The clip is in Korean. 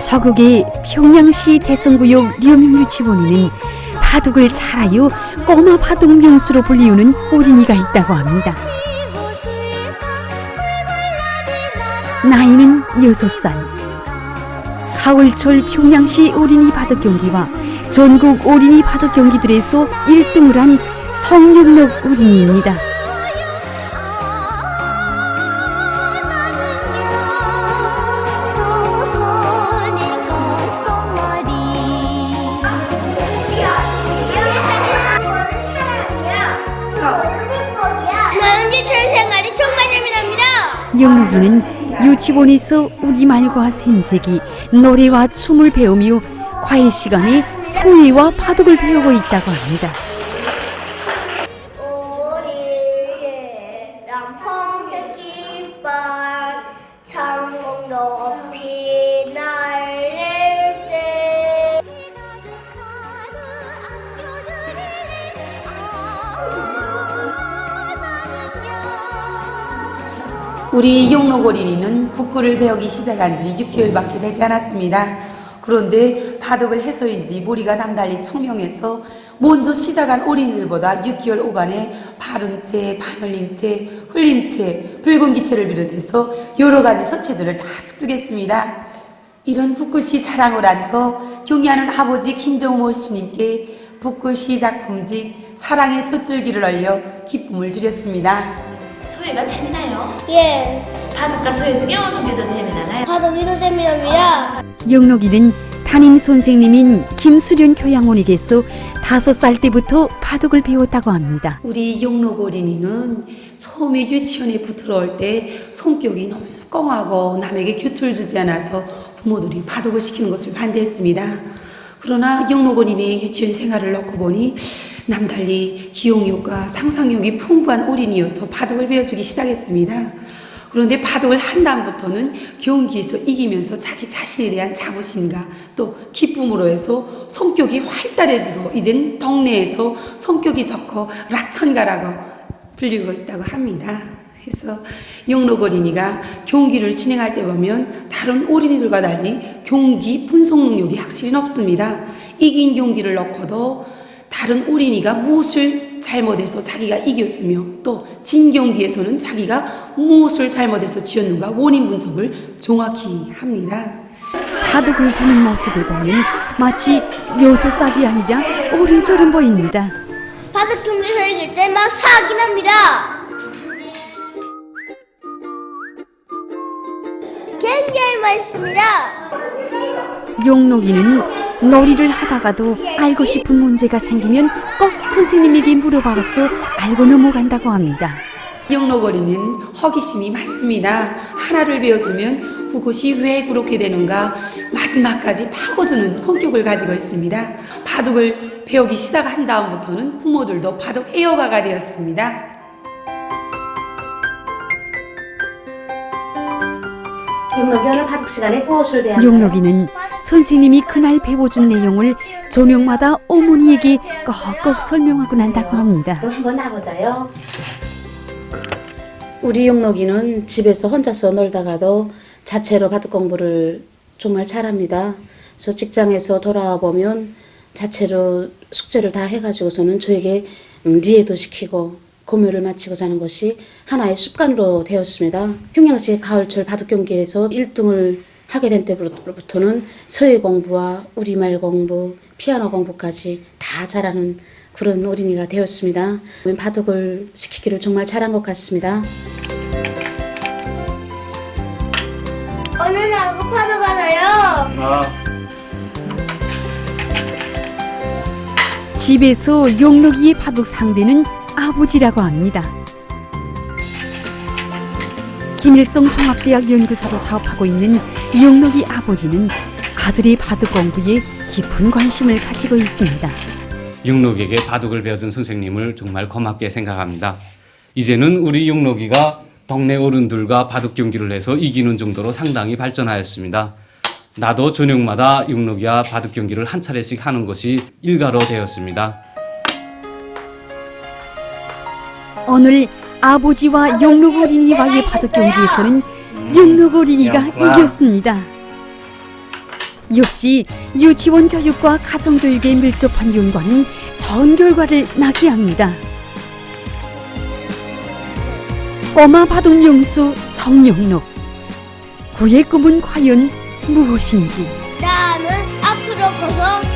서국의 평양시 대성구역 림유치원에는 바둑을 잘하여 꼬마 바둑 명수로 불리우는 어린이가 있다고 합니다. 나이는 여섯 살. 가을철 평양시 어린이 바둑 경기와 전국 어린이 바둑 경기들에서 1등을 한 성윤록 어린이입니다. 영록이는 유치원에서 우리말과 샘새기, 노래와 춤을 배우며 과외 시간에 소리와 바둑을 배우고 있다고 합니다. 우리 어린이는 북구를 배우기 시작한 지 6개월밖에 되지 않았습니다. 그런데 바둑을 해서인지 머리가 남달리 청명해서 먼저 시작한 어린이들보다 6개월 오간에 바른 채, 바늘린 채, 흘림 채, 붉은 기체를 비롯해서 여러 가지 서체들을 다 습득했습니다. 이런 북글씨 자랑을 안고 경의하는 아버지 김정모 스님께 북글씨 작품집 사랑의 젖줄기를 얼려 기쁨을 드렸습니다. 소희가 재미나요? 예, 바둑과 소희 중에 어느 게 더 재미나나요? 바둑 이도 재미납니다. 영록이는 담임 선생님인 김수련 교양원에게서 다섯 살 때부터 바둑을 배웠다고 합니다. 우리 용록 어린이는 처음에 유치원에 들어올 때 성격이 너무 꽁하고 남에게 곁을 주지 않아서 부모들이 바둑을 시키는 것을 반대했습니다. 그러나 용록 어린이의 유치원 생활을 놓고 보니 남달리 기억력과 상상력이 풍부한 어린이여서 바둑을 배워주기 시작했습니다. 그런데 바둑을 한 다음부터는 경기에서 이기면서 자기 자신에 대한 자부심과 또 기쁨으로 해서 성격이 활달해지고 이젠 동네에서 성격이 좋고 락천가라고 불리고 있다고 합니다. 그래서 영록 어린이가 경기를 진행할 때 보면 다른 어린이들과 달리 경기 분석 능력이 확실히 높습니다. 이긴 경기를 놓고도 다른 어린이가 무엇을 잘못해서 자기가 이겼으며 또 진 경기에서는 자기가 무엇을 잘못해서 지었는가 원인 분석을 정확히 합니다. 바둑을 두는 모습을 보면 마치 살이 아니라 어린처럼 보입니다. 바둑 경기에서 이길 때막 사기 납니다. 맛있습니다. 용록이는 놀이를 하다가도 알고 싶은 문제가 생기면 꼭 선생님에게 물어봐서 알고 넘어간다고 합니다. 영록 어린이는 허기심이 많습니다. 하나를 배워주면 그것이 왜 그렇게 되는가 마지막까지 파고드는 성격을 가지고 있습니다. 바둑을 배우기 시작한 다음부터는 부모들도 바둑 애호가가 되었습니다. 육록이는 바둑 시간에 무엇을 배웠나요? 용록이는 선생님이 그날 배워준 내용을 저녁마다 어머니에게 꼭꼭 설명하고 난다고 합니다. 그럼 한번 나보자요. 우리 용록이는 집에서 혼자서 놀다가도 자체로 바둑 공부를 정말 잘합니다. 그래서 직장에서 돌아와 보면 자체로 숙제를 다 해가지고서는 저에게 음, 리에도 시키고 공유를 마치고 자는 것이 하나의 습관으로 되었습니다. 평양시 가을철 바둑 경기에서 1등을 하게 된 때부터는 서예 공부와 우리말 공부, 피아노 공부까지 다 잘하는 그런 어린이가 되었습니다. 바둑을 시키기를 정말 잘한 것 같습니다. 오늘 하고 바둑 하나요? 집에서 용록이의 바둑 상대는 아버지라고 합니다. 김일성 종합대학 연구사로 사업하고 있는 용록이 아버지는 아들의 바둑 공부에 깊은 관심을 가지고 있습니다. 육록에게 바둑을 배워준 선생님을 정말 고맙게 생각합니다. 이제는 우리 육록이가 동네 어른들과 바둑 경기를 해서 이기는 정도로 상당히 발전하였습니다. 나도 저녁마다 육록이와 바둑 경기를 한 차례씩 하는 것이 일가로 되었습니다. 오늘 아버지와 용록 어린이와의 바둑 경기에서는 용록 어린이가 이겼습니다. 역시 유치원 교육과 가정교육에 밀접한 연관은 전 결과를 나게 합니다. 꼬마 바둑 명수 성룡록 그의 꿈은 과연 무엇인지 나는 앞으로 커서